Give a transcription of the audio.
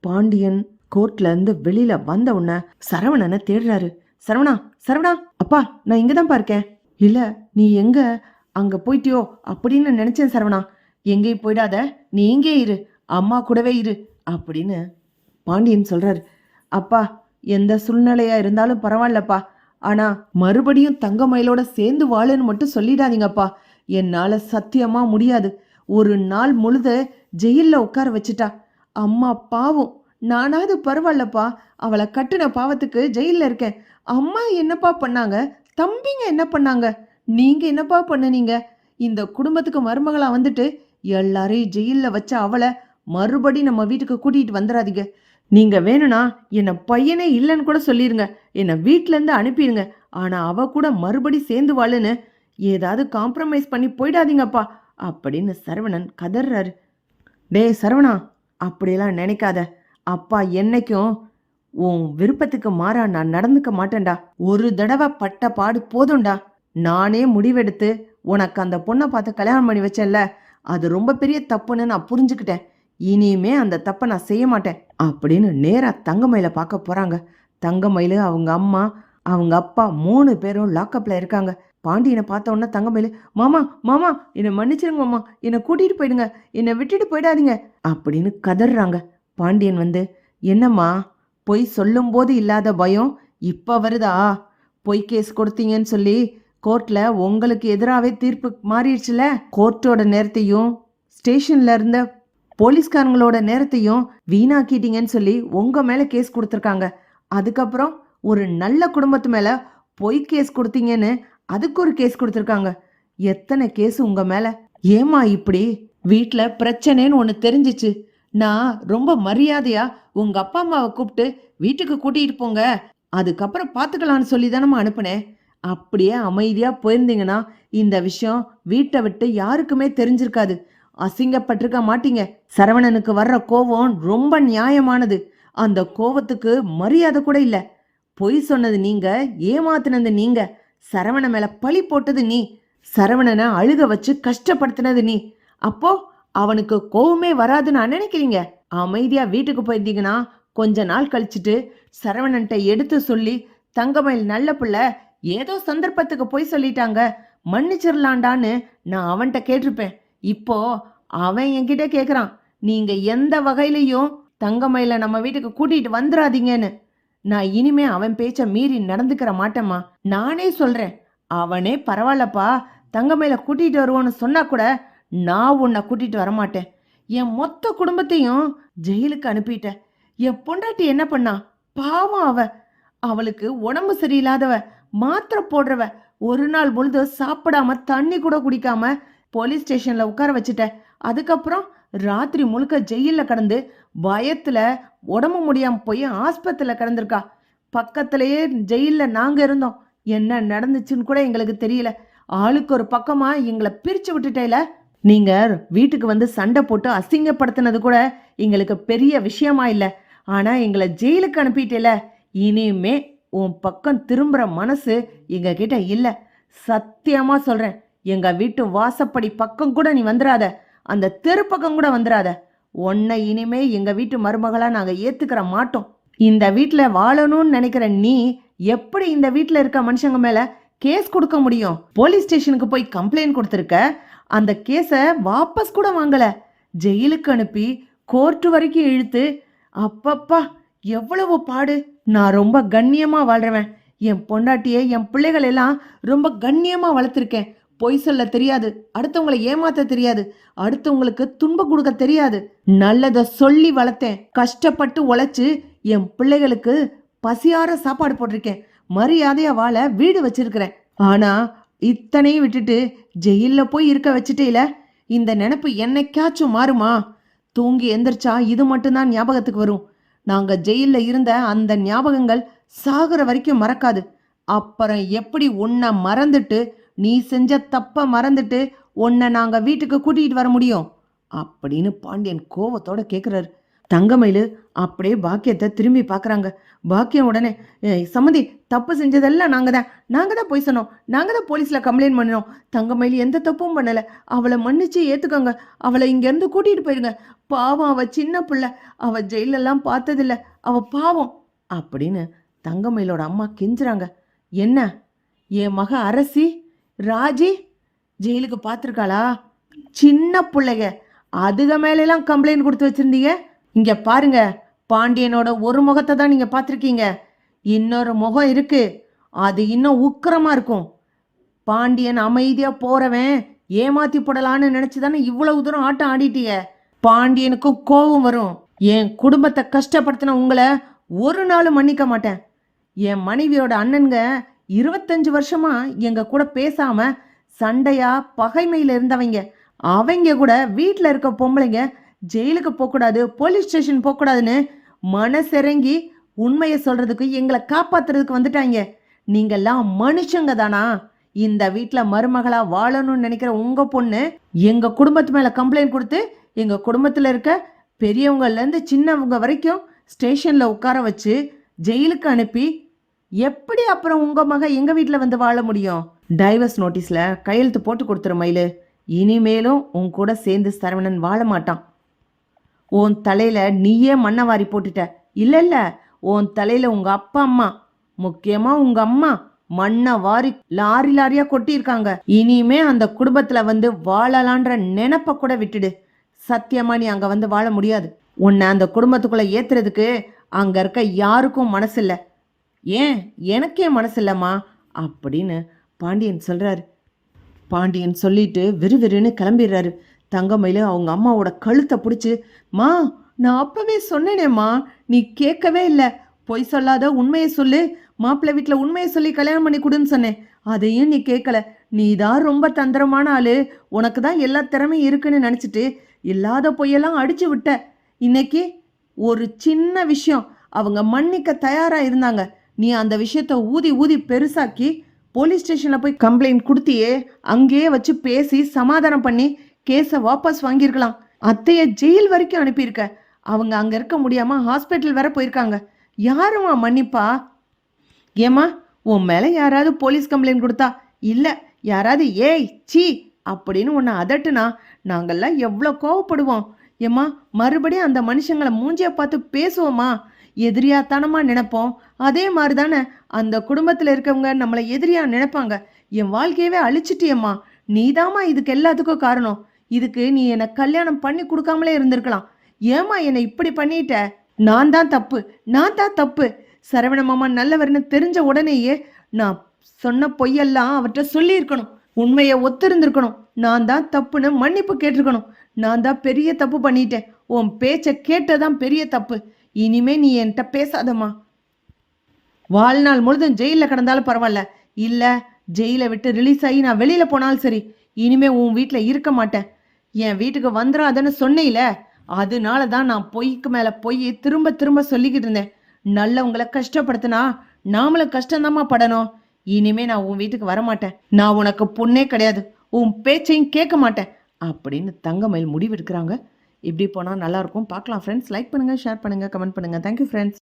பாண்டியன் கோர்ட்ல இருந்து வெளியில வந்த உடனே சரவணனை தேடுறாரு. சரவணா சரவணா அப்பா நான் இங்க தான் இருக்கேன் இல்ல நீ எங்க? அங்க போயிட்டியோ? அப்படின்னு நினைச்சேன் சரவணா. எங்கேயும் போயிடாத நீ இங்கே இரு அம்மா கூடவே இரு அப்படின்னு பாண்டியன் சொல்றாரு. அப்பா எந்த சூழ்நிலையா இருந்தாலும் பரவாயில்லப்பா. ஆனா மறுபடியும் தங்கமயிலோட சேர்ந்து வாழுன்னு மட்டும் சொல்லிடாதீங்கப்பா. என்னால சத்தியமா முடியாது. ஒரு நாள் முழுத ஜெயிலில் உட்கார வச்சுட்டா. அம்மா பாவம். நானாவது பரவாயில்லப்பா. அவளை கட்டுன பாவத்துக்கு ஜெயிலில் இருக்கேன். அம்மா என்னப்பா பண்ணாங்க? தம்பிங்க என்ன பண்ணாங்க? நீங்க என்னப்பா பண்ணுனீங்க? இந்த குடும்பத்துக்கு மருமகளா வந்துட்டு எல்லாரையும் ஜெயிலில் வச்ச அவளை மறுபடி நம்ம வீட்டுக்கு கூட்டிகிட்டு வந்துடாதீங்க நீங்க வேணும்னா என்னை பையனே இல்லைன்னு கூட சொல்லிடுங்க என்னை வீட்டிலேருந்து அனுப்பிடுங்க. ஆனால் அவ கூட மறுபடி சேர்ந்து வாழுன்னு ஏதாவது காம்ப்ரமைஸ் பண்ணி போயிடாதீங்கப்பா. அப்படின்னு சரவணன் கதறாரு டேய் சரவணா அப்படியெல்லாம் நினைக்காத. அப்பா என்னைக்கும் உன் விருப்பத்துக்கு மாறா நான் நடந்துக்க மாட்டேன்டா. ஒரு தடவை பட்ட பாடு போதும்டா. நானே முடிவெடுத்து உனக்கு அந்த பொண்ணை பார்த்து கல்யாணம் பண்ணி வச்சேன்ல. அது ரொம்ப பெரிய தப்புன்னு நான் புரிஞ்சுக்கிட்டேன். இனியுமே அந்த தப்பை நான் செய்ய மாட்டேன். அப்படின்னு நேராக தங்கமயில பார்க்க போறாங்க. தங்கமயிலு அவங்க அம்மா அவங்க அப்பா மூணு பேரும் லாக்கப்பில் இருக்காங்க. பாண்டியனை பார்த்த உடனே தங்கமயிலு மாமா மாமா என்னை மன்னிச்சிருங்க மாமா. என்னை கூட்டிட்டு போயிடுங்க. என்னை விட்டுட்டு போயிடாதீங்க. அப்படின்னு கதறாங்க. பாண்டியன் வந்து என்னம்மா பொய் சொல்லும்போது இல்லாத பயம் இப்ப வருதா? பொய் கேஸ் கொடுத்தீங்கன்னு சொல்லி கோர்ட்ல உங்களுக்கு எதிராகவே தீர்ப்பு மாறிடுச்சுல? கோர்ட்டோட நேரத்தையும் ஸ்டேஷன்ல இருந்த போலீஸ்காரங்களோட நேரத்தையும் வீணாக்கிட்டீங்கன்னு சொல்லி உங்க மேல கேஸ் கொடுத்துருக்காங்க. அதுக்கப்புறம் ஒரு நல்ல குடும்பத்து மேல பொய் கேஸ் கொடுத்தீங்கன்னு அதுக்கு ஒரு கேஸ் கொடுத்துருக்காங்க. எத்தனை கேஸ் உங்க மேல? ஏமா இப்படி? வீட்ல பிரச்சனைன்னு ஒன்று தெரிஞ்சிச்சு. நான் ரொம்ப மரியாதையா உங்க அப்பா அம்மாவை கூப்பிட்டு வீட்டுக்கு கூட்டிகிட்டு போங்க. அதுக்கப்புறம் பார்த்துக்கலான்னு சொல்லி தானம்மா அனுப்புனேன். அப்படியே அமைதியாக போயிருந்தீங்கன்னா இந்த விஷயம் வீட்டை விட்டு யாருக்குமே தெரிஞ்சிருக்காது. அசிங்கப்பட்டிருக்க மாட்டீங்க. சரவணனுக்கு வர்ற கோவம் ரொம்ப நியாயமானது. அந்த கோவத்துக்கு மரியாதை கூட இல்லை. பொய் சொன்னது நீங்க ஏமாத்தினது நீங்க. சரவண மேல பழி போட்டது நீ. சரவணனை அழுக வச்சு கஷ்டப்படுத்தினது நீ. அப்போ அவனுக்கு கோவமே வராதுன்னு நினைக்கிறீங்க. அமைதியா வீட்டுக்கு போயிருந்தீங்கன்னா கொஞ்ச நாள் கழிச்சிட்டு சரவணன்ட்ட எடுத்து சொல்லி தங்கமயில் நல்ல பிள்ளை ஏதோ சந்தர்ப்பத்துக்கு போய் சொல்லிட்டாங்க. மன்னிச்சிடலாண்டான்னு நான் அவன்கிட்ட கேட்டிருப்பேன். இப்போ அவன் என்கிட்ட கேக்குறான். நீங்க எந்த வகையிலையும் தங்கமயில நம்ம வீட்டுக்கு கூட்டிட்டு வந்துடாதீங்கன்னு நான் இனிமே அவன் பேச்ச மீறி நடந்துக்கிற மாட்டேம்மா. நானே சொல்றேன். அவனே பரவாயில்லப்பா. தங்கமையில கூட்டிட்டு வருவோன்னு சொன்னா கூட நான் உன்னை கூட்டிட்டு வரமாட்டேன். என் மொத்த குடும்பத்தையும் ஜெயிலுக்கு அனுப்பிட்டேன். என் பொண்டாட்டி என்ன பண்ணா? பாவம் அவ. அவளுக்கு உடம்பு சரியில்லாதவ மாத்திரை போடுறவ. ஒரு நாள் பொழுது சாப்பிடாம தண்ணி கூட குடிக்காம போலீஸ் ஸ்டேஷன்ல உட்கார வச்சுட்ட அதுக்கப்புறம் ராத்திரி முழுக்க ஜெயிலில் கடந்து பயத்தில் உடம்பு முடியாமல் போய் ஆஸ்பத்திரியில் கிடந்திருக்கா. பக்கத்துலேயே ஜெயிலில் நாங்கள் இருந்தோம். என்ன நடந்துச்சுன்னு கூட எங்களுக்கு தெரியல. ஆளுக்கு ஒரு பக்கமாக எங்களை பிரித்து விட்டுட்டேல. நீங்கள் வீட்டுக்கு வந்து சண்டை போட்டு அசிங்கப்படுத்தினது கூட எங்களுக்கு பெரிய விஷயமா இல்லை. ஆனால் எங்களை ஜெயிலுக்கு அனுப்பிட்டேல. இனிமே உன் பக்கம் திரும்புகிற மனசு எங்க இல்லை. சத்தியமாக சொல்கிறேன் எங்கள் வீட்டு வாசப்படி பக்கம் கூட நீ வந்துடாத அந்த திருப்பக்கம் கூட வந்துடாத உன்னை இனிமே எங்கள் வீட்டு மருமகளாக நாங்கள் ஏற்றுக்கிற மாட்டோம். இந்த வீட்டில் வாழணும்னு நினைக்கிற நீ எப்படி இந்த வீட்டில் இருக்க மனுஷங்க மேலே கேஸ் கொடுக்க முடியும்? போலீஸ் ஸ்டேஷனுக்கு போய் கம்ப்ளைண்ட் கொடுத்துருக்க? அந்த கேஸை வாபஸ் கூட வாங்கலை. ஜெயிலுக்கு அனுப்பி கோர்ட்டு வரைக்கும் இழுத்து அப்பப்பா எவ்வளவு பாடு. நான் ரொம்ப கண்ணியமாக வாழ்கிறவன் என் பொண்டாட்டியை என் பிள்ளைகள் எல்லாம் ரொம்ப கண்ணியமாக வளர்த்துருக்கேன். பொய் சொல்ல தெரியாது. அடுத்தவங்களை ஏமாத்த தெரியாது. அடுத்தவங்களுக்கு துன்பம் கொடுக்க தெரியாது. நல்லத சொல்லி வளர்த்தேன். கஷ்டப்பட்டு உழைச்சு என் பிள்ளைகளுக்கு பசியார சாப்பாடு போட்டிருக்கேன். மரியாதையா வாழ வீடு வச்சிருக்கிறேன். ஆனா இத்தனையும் விட்டுட்டு ஜெயில போய் இருக்க வச்சுட்டேல. இந்த நினப்பு என்னைக்காச்சும் மாறுமா? தூங்கி எந்திரிச்சா இது மட்டும்தான் ஞாபகத்துக்கு வரும். நாங்க ஜெயில இருந்த அந்த ஞாபகங்கள் சாகுற வரைக்கும் மறக்காது. அப்புறம் எப்படி உன்னை மறந்துட்டு நீ செஞ்ச தப்ப மறந்துட்டு உன்னை நாங்க வீட்டுக்கு கூட்டிகிட்டு வர முடியும் அப்படின்னு பாண்டியன் கோவத்தோட கேட்குறாரு தங்கமயிலு அப்படியே பாக்கியத்தை திரும்பி பார்க்குறாங்க. பாக்கியம் உடனே "ஏய், சம்மந்தி தப்பு செஞ்சதெல்லாம் நாங்கள் தான். நாங்கள் தான் போய் சொன்னோம். நாங்கள் தான் போலீஸில் கம்ப்ளைண்ட் பண்ணினோம் தங்கமயில் எந்த தப்பும் பண்ணலை. அவளை மன்னிச்சு ஏற்றுக்கோங்க அவளை இங்கேருந்து கூட்டிகிட்டு போயிடுங்க. பாவம் அவள் சின்ன பிள்ளை. அவள் ஜெயிலெல்லாம் பார்த்ததில்ல. அவள் பாவம். அப்படின்னு தங்கமயிலோட அம்மா கெஞ்சுறாங்க. என்ன? என் மக அரசி? ராஜி ஜெயிலுக்கு பார்த்துருக்காளா? சின்ன பிள்ளைங்க அதுக மேலெல்லாம் கம்ப்ளைண்ட் கொடுத்து வச்சிருந்தீங்க? இங்கே பாருங்க பாண்டியனோட ஒரு முகத்தை தான் நீங்கள் பார்த்துருக்கீங்க. இன்னொரு முகம் இருக்குது அது இன்னும் உக்கிரமாக இருக்கும். பாண்டியன் அமைதியாக போகிறவன் ஏமாத்தி போடலான்னு நினச்சி தானே இவ்வளவு தூரம் ஆட்டம் ஆடிட்டீங்க? பாண்டியனுக்கும் கோபம் வரும். என் குடும்பத்தை கஷ்டப்படுத்தின உங்களை ஒரு நாளும் மன்னிக்க மாட்டேன். என் மனைவியோட அண்ணனுங்க இருபத்தஞ்சு வருஷமா எங்க கூட பேசாம சண்டையா பகைமையில இருந்தவங்க. அவங்க கூட வீட்டில் இருக்க பொம்பளைங்க ஜெயிலுக்கு போகக்கூடாது போலீஸ் ஸ்டேஷன் போகக்கூடாதுன்னு மனசிறங்கி உண்மையை சொல்றதுக்கு எங்களை காப்பாத்துறதுக்கு வந்துட்டாங்க. நீங்கெல்லாம் மனுஷங்க தானா? இந்த வீட்டில் மருமகளா வாழணும்னு நினைக்கிற உங்க பொண்ணு எங்க குடும்பத்து மேல கம்ப்ளைண்ட் கொடுத்து எங்க குடும்பத்தில் இருக்க பெரியவங்கள்லேருந்து சின்னவங்க வரைக்கும் ஸ்டேஷனில் உட்கார வச்சு ஜெயிலுக்கு அனுப்பி எப்படி அப்புறம் உங்க மக எங்க வீட்டில் வந்து வாழ முடியும்? டைவர்ஸ் நோட்டீஸ்ல கையெழுத்து போட்டு கொடுத்துரு மயிலு. இனிமேலும் உன் கூட சேர்ந்து சரவணன் வாழ மாட்டான். உன் தலையில நீயே மண்ணை வாரி போட்டுட்ட. இல்ல இல்ல. உன் தலையில உங்க அப்பா அம்மா. முக்கியமா உங்க அம்மா. மண்ணை வாரி லாரி லாரியா கொட்டியிருக்காங்க. இனிமே அந்த குடும்பத்துல வந்து வாழலான்ற நினப்பை கூட விட்டுடு. சத்தியமா நீ அங்க வந்து வாழ முடியாது. உன்னை அந்த குடும்பத்துக்குள்ள ஏத்துறதுக்கு அங்க இருக்க யாருக்கும் மனசு இல்லை ஏன் எனக்கே மனசில்லம்மா? அப்படின்னு பாண்டியன் சொல்கிறாரு பாண்டியன் சொல்லிட்டு விறுவிறுன்னு கிளம்பிடுறாரு. தங்கமயில அவங்க அம்மாவோட கழுத்தை பிடிச்சி மா நான் அப்பவே சொன்னேனேம்மா நீ கேட்கவே இல்லை. பொய் சொல்லாத உண்மையை சொல்லு. மாப்பிள்ளை வீட்டில் உண்மையை சொல்லி கல்யாணம் பண்ணி கொடுன்னு சொன்னேன். அதையும் நீ கேட்கல. நீ தான் ரொம்ப தந்திரமான ஆள். உனக்கு தான் எல்லா திறமையும் இருக்குன்னு நினச்சிட்டு இல்லாத பொய்யெல்லாம் அடிச்சு விட்ட. இன்னைக்கு ஒரு சின்ன விஷயம். அவங்க மன்னிக்க தயாராக இருந்தாங்க. நீ அந்த விஷயத்த ஊதி ஊதி பெருசாக்கி போலீஸ் ஸ்டேஷனில் போய் கம்ப்ளைண்ட் கொடுத்தியே அங்கேயே வச்சு பேசி சமாதானம் பண்ணி கேஸை வாபஸ் வாங்கியிருக்கலாம். அத்தைய ஜெயில் வரைக்கும் அனுப்பியிருக்க. அவங்க அங்கே இருக்க முடியாமல் ஹாஸ்பிட்டல் வேற போயிருக்காங்க. யாரும்மா மன்னிப்பா? ஏம்மா உன் மேலே யாராவது போலீஸ் கம்ப்ளைண்ட் கொடுத்தா? இல்லை யாராவது ஏய் சீ! அப்படின்னு உன்னை அதட்டுனா நாங்கெல்லாம் எவ்வளோ கோவப்படுவோம். ஏம்மா மறுபடியும் அந்த மனுஷங்களை மூஞ்சியை பார்த்து பேசுவோமா? எதிரியாத்தனமாக நினைப்போம்? அதே மாதிரி தானே அந்த குடும்பத்தில் இருக்கவங்க நம்மளை எதிரியாக நினைப்பாங்க. என் வாழ்க்கையவே அழிச்சிட்டியம்மா. நீதாம்மா இதுக்கு எல்லாத்துக்கும் காரணம். இதுக்கு நீ என்னை கல்யாணம் பண்ணி கொடுக்காமலே இருந்திருக்கலாம். ஏம்மா என்னை இப்படி பண்ணிட்ட? நான் தான் தப்பு. நான் தான் தப்பு. சரவண மாமா நல்லவர்னு தெரிஞ்ச உடனேயே நான் சொன்ன பொய்யெல்லாம் அவர்கிட்ட சொல்லியிருக்கணும். உண்மையை ஒத்திருந்திருக்கணும். நான் தான் தப்புன்னு மன்னிப்பு கேட்டிருக்கணும். நான் தான் பெரிய தப்பு பண்ணிட்டேன். உன் பேச்சை கேட்டதான் பெரிய தப்பு. இனிமே நீ என்கிட்ட பேசாதம்மா. வாழ்நாள் முழுதும் ஜெயிலில் கிடந்தாலும் பரவாயில்ல. இல்லை ஜெயிலை விட்டு ரிலீஸ் ஆகி நான் வெளியில் போனாலும் சரி இனிமே உன் வீட்டில் இருக்க மாட்டேன். என் வீட்டுக்கு வந்துடாதன்னு சொன்னேயில அதனால தான் நான் பொய்க்கு மேலே பொய் திரும்ப திரும்ப சொல்லிக்கிட்டு இருந்தேன். நல்லவங்களை கஷ்டப்படுத்தினா நாமளும் கஷ்டந்தாம்மா படணும். இனிமே நான் உன் வீட்டுக்கு வரமாட்டேன். நான் உனக்கு பொண்ணே கிடையாது. உன் பேச்சையும் கேட்க மாட்டேன். அப்படின்னு தங்கமயில் முடிவெடுக்கிறாங்க. இப்படி போனால் நல்லாயிருக்கும் பார்க்கலாம் ஃப்ரெண்ட்ஸ் லைக் பண்ணுங்கள் ஷேர் பண்ணுங்கள் கமெண்ட் பண்ணுங்கள் தேங்க்யூ ஃப்ரெண்ட்ஸ்